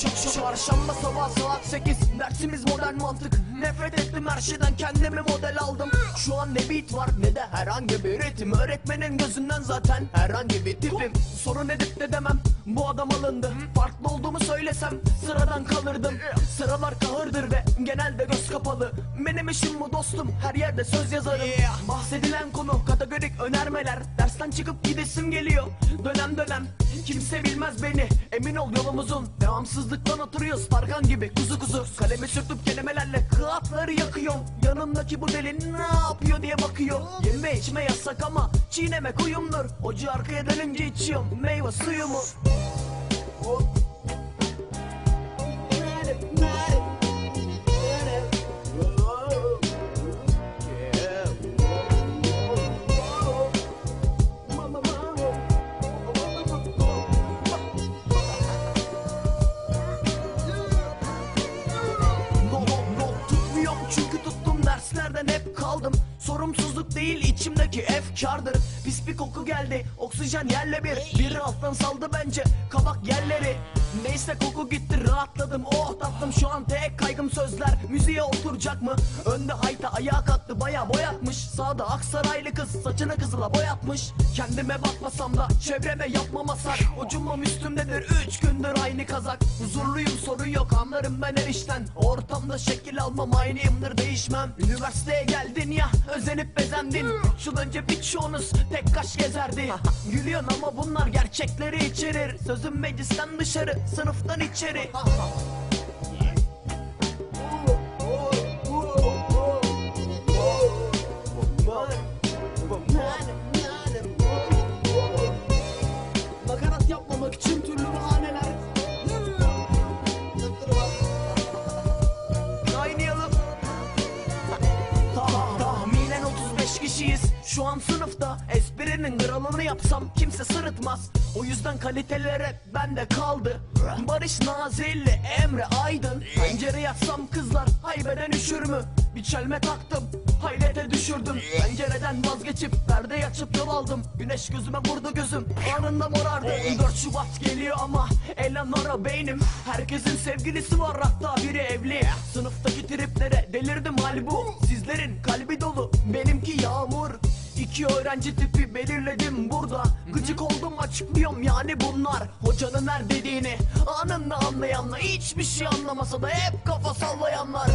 Çarşamba sabah saat 8 Dersimiz modern mantık. Nefret ettim her şeyden kendimi model aldım. Şu an ne beat var ne de herhangi bir ritim. Öğretmenin gözünden zaten herhangi bir tipim. Sorun edip de demem bu adam alındı. Farklı olduğumu söylesem sıradan kalırdım Sıralar kahırdır ve genelde göz kapalı. Benim işim bu dostum her yerde söz yazarım. Bahsedilen konu kategorik önermeler. Dersten çıkıp gidesim geliyor. Dönem dönem Kimse bilmez beni. Emin ol yolumuzun Devamsızlıktan oturuyoruz Tarkan gibi kuzu kuzu. Kalemi sürtüp kelimelerle kağıtları yakıyorum. Yanımdaki bu deli ne yapıyor diye bakıyor. Yeme içme yasak ama çiğnemek uyumdur Ocağı arkaya dönünce içiyorum. Meyve suyumu Sorumsuzluk değil içimdeki efkardır. Pis bir koku geldi oksijen yerle bir. Biri alttan saldı bence kabak yerleri Neyse koku gitti rahatladım oh tatlım. Şu an tek kaygım sözler. Müziğe oturacak mı? Önde hayta ayağa kalktı baya boyatmış. Sağda Aksaraylı kız saçını kızıla boyatmış. Kendime bakmasam da çevreme yapmam hasar Ucumum üstümdedir üç gündür aynı kazak. Huzurluyum sorun yok anlarım ben her işten. Ortamda şekil almam aynıyımdır değişmem. Üniversiteye geldin ya özenip bezendin. Üç yıl önce birçoğunuz tek kaş gezerdi. Gülüyorsun ama bunlar gerçekleri içerir. Sözüm meclisten dışarı sınıftan içeri şu an sınıfta Esprinin kralını yapsam kimse sırıtmaz. O yüzden kaliteler hep bende kaldı. Barış Nazilli Emre Aydın. Pencere yatsam kızlar haybeden üşür mü? Bir çelme taktım hayrete düşürdüm. Pencereden vazgeçip perde açıp yol aldım. Güneş gözüme vurdu gözüm anında morardı. 4 Şubat geliyor ama Eleanora beynim. Herkesin sevgilisi var hatta biri evli. Sınıftaki triplere delirdim hal bu. Sizlerin kalbi dolu benimki yağmur İki öğrenci tipi belirledim burada. Gıcık oldum açıklıyorum yani bunlar. Hocanın her dediğini anında anlayanlar. Hiçbir şey anlamasa da hep kafa sallayanlar